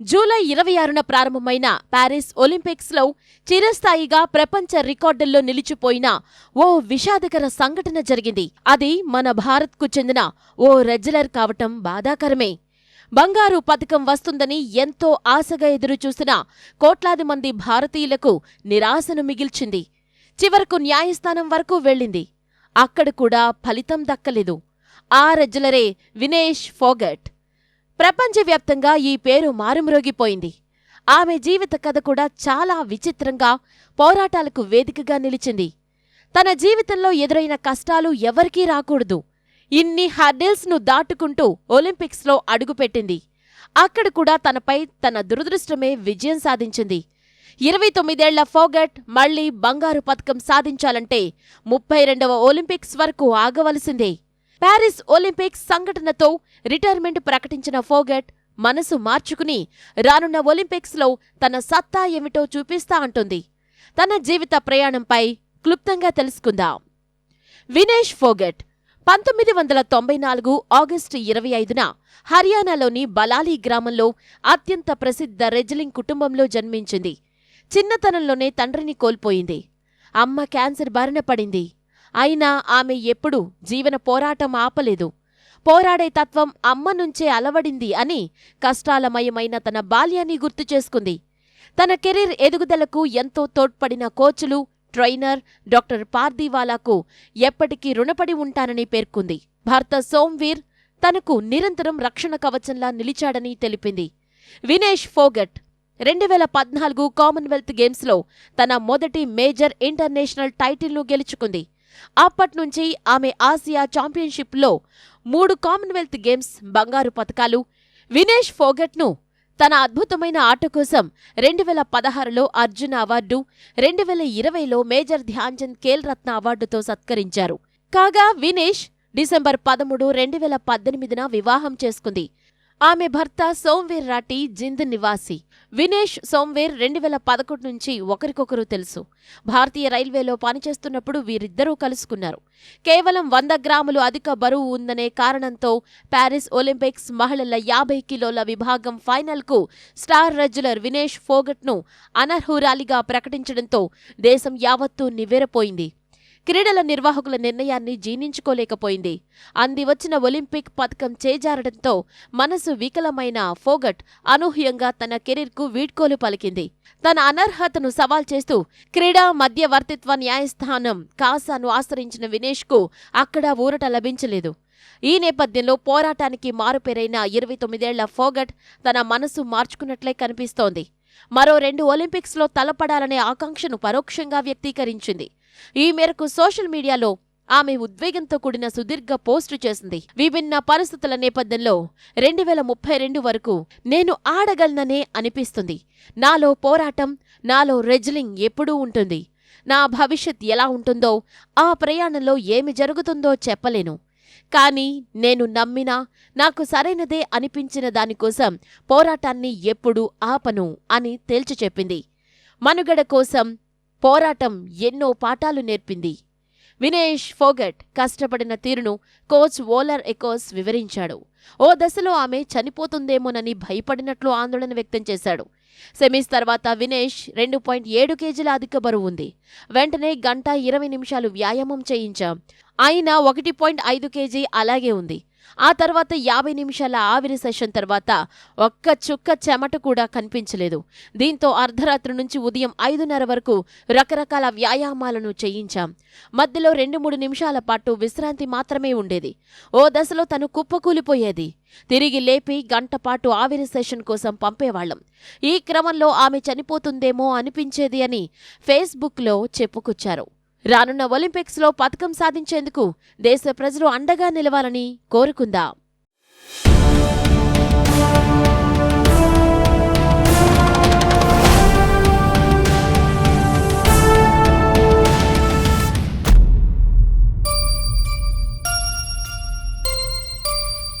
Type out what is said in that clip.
July ఇరవై ఆరున ప్రారంభమైన ప్యారిస్ ఒలింపిక్స్లో చిరస్థాయిగా ప్రపంచ రికార్డుల్లో నిలిచిపోయిన ఓ విషాదకర సంఘటన జరిగింది. అది మన భారత్కు చెందిన ఓ రెజ్లర్ కావటం బాధాకరమే. బంగారు పథకం వస్తుందని ఎంతో ఆశగా ఎదురుచూసిన కోట్లాది మంది భారతీయులకు నిరాశను మిగిల్చింది. చివరకు న్యాయస్థానం వరకు వెళ్ళింది. అక్కడ కూడా ఫలితం దక్కలేదు. ఆ రెజ్లరే వినేష్ ఫోగట్. ప్రపంచవ్యాప్తంగా ఈ పేరు మారుమ్రోగిపోయింది. ఆమె జీవిత కథ కూడా చాలా విచిత్రంగా పోరాటాలకు వేదికగా నిలిచింది. తన జీవితంలో ఎదురైన కష్టాలు ఎవరికీ రాకూడదు. ఇన్ని హర్డిల్స్ను దాటుకుంటూ ఒలింపిక్స్లో అడుగుపెట్టింది. అక్కడ కూడా తనపై తన దురదృష్టమే విజయం సాధించింది. ఇరవై తొమ్మిదేళ్ళ ఫోగట్ మళ్ళీ బంగారు పథకం సాధించాలంటే ముప్పై రెండవ ఒలింపిక్స్ వరకు ఆగవలసిందే. ప్యారిస్ ఒలింపిక్స్ సంఘటనతో రిటైర్మెంట్ ప్రకటించిన ఫోగట్ మనసు మార్చుకుని రానున్న ఒలింపిక్స్లో తన సత్తా ఏమిటో చూపిస్తా అంటుంది. తన జీవిత ప్రయాణంపై క్లుప్తంగా తెలుసుకుందాం. వినేష్ ఫోగట్ పంతొమ్మిది వందల తొంభై నాలుగు ఆగస్టు ఇరవై ఐదున హర్యానాలోని బలాలీ గ్రామంలో అత్యంత ప్రసిద్ధ రెజ్లింగ్ కుటుంబంలో జన్మించింది. చిన్నతనంలోనే తండ్రిని కోల్పోయింది. అమ్మ క్యాన్సర్ బారిన పడింది. అయినా ఆమె ఎప్పుడూ జీవన పోరాటం ఆపలేదు. పోరాడే తత్వం అమ్మ నుంచే అలవడింది అని కష్టాలమయమైన తన బాల్యాన్ని గుర్తు చేసుకుంది. తన కెరీర్ ఎదుగుదలకు ఎంతో తోడ్పడిన కోచ్లు ట్రైనర్ డాక్టర్ పార్దీవాలాకు ఎప్పటికీ రుణపడి ఉంటానని పేర్కొంది. భర్త సోమ్వీర్ తనకు నిరంతరం రక్షణ కవచంలా నిలిచాడని తెలిపింది. వినేష్ ఫోగట్ రెండు వేల పద్నాలుగు కామన్వెల్త్ గేమ్స్లో తన మొదటి మేజర్ ఇంటర్నేషనల్ టైటిల్ను గెలుచుకుంది. అప్పట్నుంచి ఆమె ఆసియా ఛాంపియన్షిప్లో మూడు కామన్వెల్త్ గేమ్స్ బంగారు పతకాలు. వినేష్ ఫోగట్ను తన అద్భుతమైన ఆట కోసం రెండు వేల పదహారులో అర్జున అవార్డు రెండు వేల ఇరవైలో మేజర్ ధ్యాన్చంద్ ఖేల్ రత్న అవార్డుతో సత్కరించారు. కాగా వినేష్ డిసెంబర్ పదమూడు రెండు వేల పద్దెనిమిదిన వివాహం చేసుకుంది. ఆమె భర్త సోంవేర్ రాటి జింద్ నివాసి. వినేష్ సోంవేర్ రెండు వేల పదకొండు నుంచి ఒకరికొకరు తెలుసు. భారతీయ రైల్వేలో పనిచేస్తున్నప్పుడు వీరిద్దరూ కలుసుకున్నారు. కేవలం వంద గ్రాములు అధిక బరువు ఉందనే కారణంతో ప్యారిస్ ఒలింపిక్స్ మహిళల యాభై కిలోల విభాగం ఫైనల్కు స్టార్ రెజ్యులర్ వినేష్ ఫోగట్ను అనర్హురాలిగా ప్రకటించడంతో దేశం యావత్తూ నివ్వెరపోయింది. క్రీడల నిర్వాహకుల నిర్ణయాన్ని జీర్ణించుకోలేకపోయింది. అంది వచ్చిన ఒలింపిక్ పథకం చేజారడంతో మనసు వికలమైన ఫోగట్ అనూహ్యంగా తన కెరీర్కు వీడ్కోలు పలికింది. తన అనర్హతను సవాల్ చేస్తూ క్రీడా మధ్యవర్తిత్వ న్యాయస్థానం కాసాను ఆశ్రయించిన వినేష్కు అక్కడ ఊరట లభించలేదు. ఈ నేపథ్యంలో పోరాటానికి మారుపేరైన ఇరవై తొమ్మిదేళ్ళ ఫోగట్ తన మనసు మార్చుకున్నట్లే కనిపిస్తోంది. మరో రెండు ఒలింపిక్స్లో తలపడాలనే ఆకాంక్షను పరోక్షంగా వ్యక్తీకరించింది. ఈ మేరకు సోషల్ మీడియాలో ఆమె ఉద్వేగంతో కూడిన సుదీర్ఘ పోస్టు చేసింది. విభిన్న పరిస్థితుల నేపథ్యంలో రెండు వేల ముప్పై రెండు వరకు నేను ఆడగలననే అనిపిస్తుంది. నాలో పోరాటం నాలో రెజ్లింగ్ ఎప్పుడూ ఉంటుంది. నా భవిష్యత్ ఎలా ఉంటుందో ఆ ప్రయాణంలో ఏమి జరుగుతుందో చెప్పలేను. కానీ నేను నమ్మినా నాకు సరైనదే అనిపించిన దానికోసం పోరాటాన్ని ఎప్పుడూ ఆపను అని తేల్చి చెప్పింది. మనుగడ కోసం పోరాటం ఎన్నో పాఠాలు నేర్పింది. వినేష్ ఫోగట్ కష్టపడిన తీరును కోచ్ ఓలర్ ఎకోస్ వివరించాడు. ఓ దశలో ఆమె చనిపోతుందేమోనని భయపడినట్లు ఆందోళన వ్యక్తం చేశాడు. సెమీస్ తర్వాత వినేష్ రెండు పాయింట్ ఏడు కేజీల అధిక బరువు ఉంది. వెంటనే గంట ఇరవై నిమిషాలు వ్యాయామం చేయించాం. ఆయన ఒకటి పాయింట్ ఐదు కేజీ అలాగే ఉంది. ఆ తర్వాత యాభై నిమిషాల ఆవిరి సెషన్ తర్వాత ఒక్క చుక్క చెమట కూడా కనిపించలేదు. దీంతో అర్ధరాత్రి నుంచి ఉదయం ఐదున్నర వరకు రకరకాల వ్యాయామాలను చేయించాం. మధ్యలో రెండు మూడు నిమిషాల పాటు విశ్రాంతి మాత్రమే ఉండేది. ఓ దశలో తను కుప్పకూలిపోయేది. తిరిగి లేపి గంట పాటు ఆవిరి సెషన్ కోసం పంపేవాళ్ళం ఈ క్రమంలో ఆమె చనిపోతుందేమో అనిపించేది అని ఫేస్బుక్లో చెప్పుకొచ్చారు. రానున్న ఒలింపిక్స్లో పథకం సాధించేందుకు దేశ ప్రజలు అండగా నిలవాలని కోరుకుందాం.